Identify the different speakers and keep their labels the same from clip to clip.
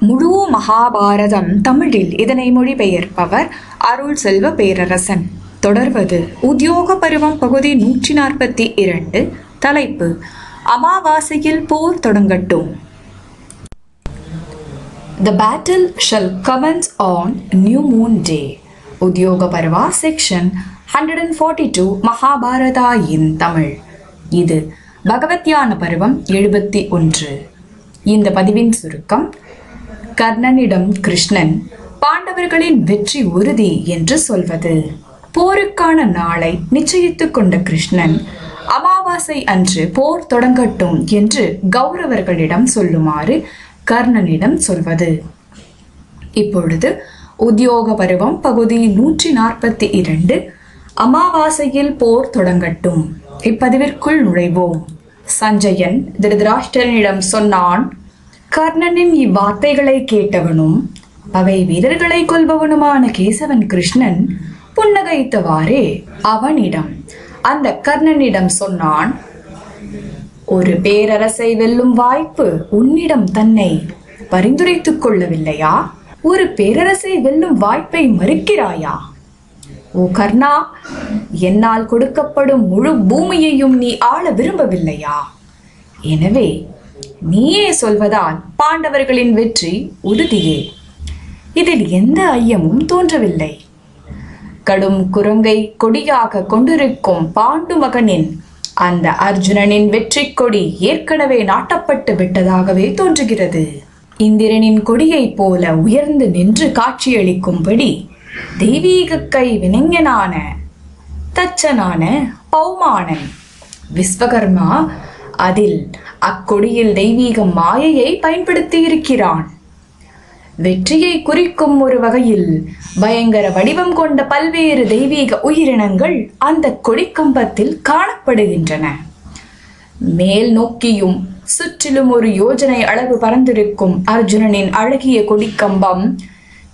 Speaker 1: முழு மகாபாரதம் தமிழில் இதனை மொழிபெயர்ப்பவர் அருள் செல்வ பேரரசன். தொடர்வது உத்தியோக பருவம் பகுதி நூற்றி நாற்பத்தி இரண்டு. தலைப்பு அமாவாசையில் போர் தொடங்கட்டும். The battle shall commence on new moon day. Udyoga Parva section hundred and forty two Mahabharata in Tamil. இது பகவத்யான பருவம் எழுபத்தி ஒன்று. இந்த பதிவின் சுருக்கம் கர்ணனிடம் கிருஷ்ணன் பாண்டவர்களின் வெற்றி உறுதி என்று சொல்வது. போருக்கான நாளை நிச்சயித்துக் கொண்ட கிருஷ்ணன் அமாவாசை அன்று போர் தொடங்கட்டும் என்று கௌரவர்களிடம் சொல்லுமாறு கர்ணனிடம் சொல்வது. இப்பொழுது உத்தியோக பருவம் பகுதி நூற்றி நாற்பத்தி இரண்டு அமாவாசையில் போர் தொடங்கட்டும். இப்பதிவிற்குள் நுழைவோம். சஞ்சயன் திருதராஷ்டிரனிடம் சொன்னான் கர்ணனின் இவ்வார்த்தைகளை கேட்டவனும் அவை வீரர்களை கொல்பவனுமான கேசவன் கிருஷ்ணன் புன்னகைத்தவாறே அவனிடம் அந்த கர்ணனிடம் சொன்னான் ஒரு பேரரசை வெல்லும் வாய்ப்பு உன்னிடம் தன்னை பரிந்துரைத்துக் கொள்ளவில்லையா? ஒரு பேரரசை வெல்லும் வாய்ப்பை மறுக்கிறாயா? ஓ கர்ணா என்னால் கொடுக்கப்படும் முழு பூமியையும் நீ ஆள விரும்பவில்லையா? எனவே நீயே சொல்வதால் பாண்டவர்களின் வெற்றி உறுதியே. இதில் எந்த ஐயமும் தோன்றவில்லை. கடும் குரங்கை கொடியாக கொண்டிருக்கும் பாண்டு மகனின் அந்த அர்ஜுனனின் வெற்றி கொடி ஏற்கனவே நாட்டப்பட்டு விட்டதாகவே தோன்றுகிறது. இந்திரனின் கொடியைப் போல உயர்ந்து நின்று காட்சியளிக்கும்படி தெய்வீக கை வினைஞனான தச்சனான பௌமானன் விஸ்வகர்மா அதில் அக்கொடியில் தெய்வீக மாயையை பயன்படுத்தி இருக்கிறான் வெற்றியை குறிக்கும் ஒரு வகையில் பயங்கர வடிவம் கொண்ட பல்வேறு தெய்வீக உயிரினங்கள் அந்த கொடிக்கம்பத்தில் காணப்படுகின்றன. மேல் நோக்கியும் சுற்றிலும் ஒரு யோஜனை அளவு பறந்திருக்கும் அர்ஜுனனின் அழகிய கொடிக்கம்பம்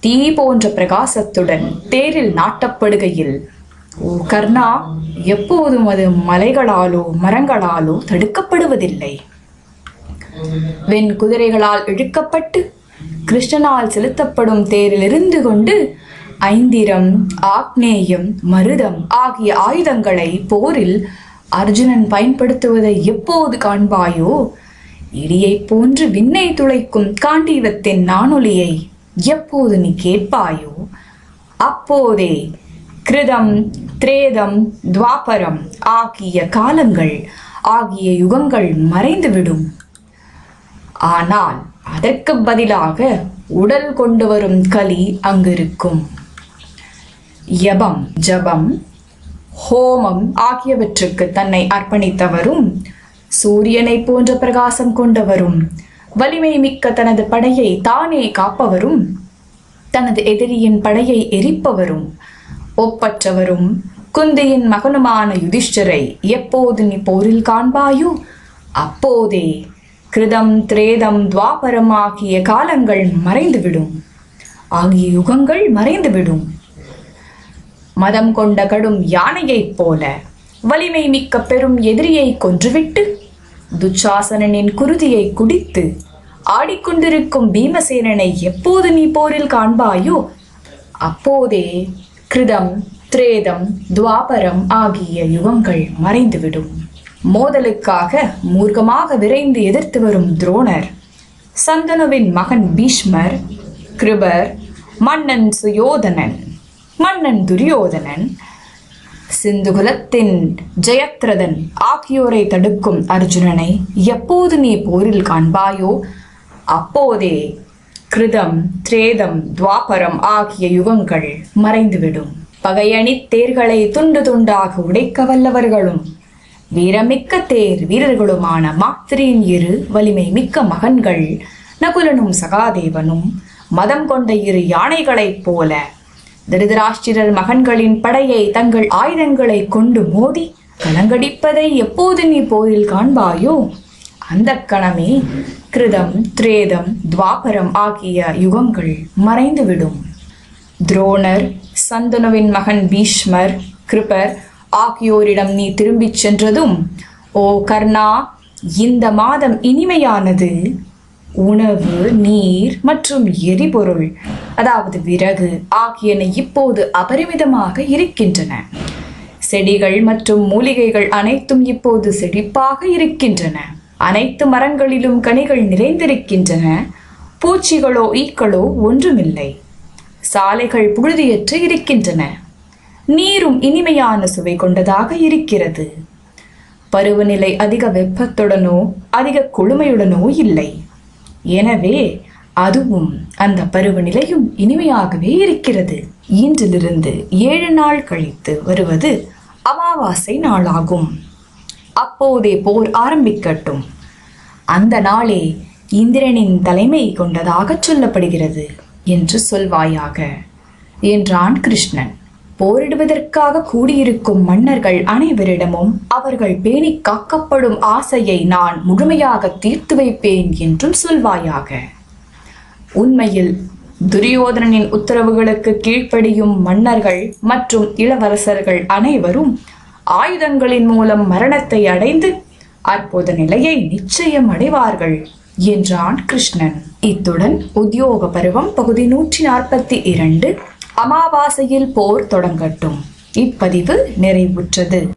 Speaker 1: தீ போன்ற பிரகாசத்துடன் தேரில் நாட்டப்படுகையில் ஓ கர்ணா எப்போதும் அது மலைகளாலோ மரங்களாலோ தடுக்கப்படுவதில்லை. வெண் குதிரைகளால் இழுக்கப்பட்டு கிருஷ்ணனால் செலுத்தப்படும் தேரில் இருந்து கொண்டு ஐந்திரம் ஆக்னேயம் மருதம் ஆகிய ஆயுதங்களை போரில் அர்ஜுனன் பயன்படுத்துவதை எப்போது காண்பாயோ இடியைப் போன்று விண்ணை துளைக்கும் காண்டீவத்தின் நானொலியை எப்போது நீ கேட்பாயோ அப்போதே கிருதம் திரேதம் துவாபரம் ஆகிய காலங்கள் ஆகிய யுகங்கள் மறைந்துவிடும். ஆனால் அதற்கு பதிலாக உடல் கொண்டு வரும் அங்கு அங்கிருக்கும். யபம் ஜபம் ஹோமம் ஆகியவற்றுக்கு தன்னை அர்ப்பணித்தவரும் சூரியனை போன்ற பிரகாசம் கொண்டவரும் வலிமை மிக்க தனது படையை தானே காப்பவரும் தனது எதிரியின் படையை எரிப்பவரும் ஒப்பற்றவரும் குந்தியின் மகனுமான யுதிஷ்டரை எப்போது நீ போரில் காண்பாயோ? அப்போதே. கிருதம் திரேதம் துவாபரம் ஆகிய காலங்கள் மறைந்துவிடும். ஆகிய யுகங்கள் மறைந்துவிடும். மதம் கொண்ட கடும் யானையைப் போல வலிமை மிக்க பெரும் எதிரியை கொன்றுவிட்டு துச்சாசனனின் குருதியை குடித்து ஆடிக்கொண்டிருக்கும் பீமசேனனை எப்போது நீ போரில் காண்பாயோ அப்போதே கிருதம் திரேதம் துவாபரம் ஆகிய யுகங்கள் மறைந்துவிடும். மோதலுக்காக மூர்க்கமாக விரைந்து எதிர்த்து வரும் துரோணர் சந்தனுவின் மகன் பீஷ்மர் கிருபர் மன்னன் சுயோதனன் மன்னன் துரியோதனன் சிந்துகுலத்தின் ஜெயத்ரதன் ஆகியோரை தடுக்கும் அர்ஜுனனை எப்போது நீ போரில் காண்பாயோ அப்போதே கிருதம் திரேதம் துவாபரம் ஆகிய யுகங்கள் மறைந்துவிடும். பகையணி தேர்களை துண்டு துண்டாக உடைக்க வல்லவர்களும் வீரமிக்க தேர் வீரர்களுமான மாத்திரியின் இரு வலிமை மிக்க மகன்கள். நகுலனும் சகாதேவனும் மதம் கொண்ட இரு யானைகளைப் போல. திருதராஷ்டிரர் மகன்களின் படையை தங்கள் ஆயுதங்களை கொண்டு மோதி கலங்கடிப்பதை எப்போது நீ போரில் காண்பாயோ? அந்த கணமே கிருதம் திரேதம் துவாபரம் ஆகிய யுகங்கள் மறைந்துவிடும். துரோணர் சந்தனுவின் மகன் பீஷ்மர் கிருபர் ஆகியோரிடம் நீ திரும்பிச் சென்றதும் ஓ கர்ணா இந்த மாதம் இனிமையானது. உணவு நீர் மற்றும் எரிபொருள் அதாவது விறகு ஆகியன இப்போது அபரிமிதமாக இருக்கின்றன. செடிகள் மற்றும் மூலிகைகள் அனைத்தும் இப்போது செழிப்பாக இருக்கின்றன. அனைத்து மரங்களிலும் கனிகள் நிறைந்திருக்கின்றன. பூச்சிகளோ ஈக்களோ ஒன்றுமில்லை. சாலைகள் புழுதியற்று இருக்கின்றன. நீரும் இனிமையான சுவை கொண்டதாக இருக்கிறது. பருவநிலை அதிக வெப்பத்துடனோ அதிக குளுமையுடனோ இல்லை. எனவே அதுவும் அந்த பருவநிலையும் இனிமையாகவே இருக்கிறது. இன்றிலிருந்து ஏழு நாள் கழித்து வருவது அமாவாசை நாளாகும். அப்போதே போர் ஆரம்பிக்கட்டும். அந்த நாளே இந்திரனின் தலைமை கொண்டதாக சொல்லப்படுகிறது என்று சொல்வாயாக என்றான் கிருஷ்ணன். போரிடுவதற்காக கூடியிருக்கும் மன்னர்கள் அனைவரிடமும் அவர்கள் பேணி காக்கப்படும் ஆசையை நான் முழுமையாக தீர்த்து வைப்பேன் என்றும் சொல்வாயாக. உண்மையில் துரியோதனனின் உத்தரவுகளுக்கு கீழ்ப்படியும் மன்னர்கள் மற்றும் இளவரசர்கள் அனைவரும் ஆயுதங்களின் மூலம் மரணத்தை அடைந்து அற்புத நிலையை நிச்சயம் அடைவார்கள் என்றான் கிருஷ்ணன். இத்துடன் உத்தியோக பருவம் பகுதி நூற்றி நாற்பத்தி இரண்டு அமாவாசையில் போர் தொடங்கட்டும். இப்பதிவு நிறைவுற்றது.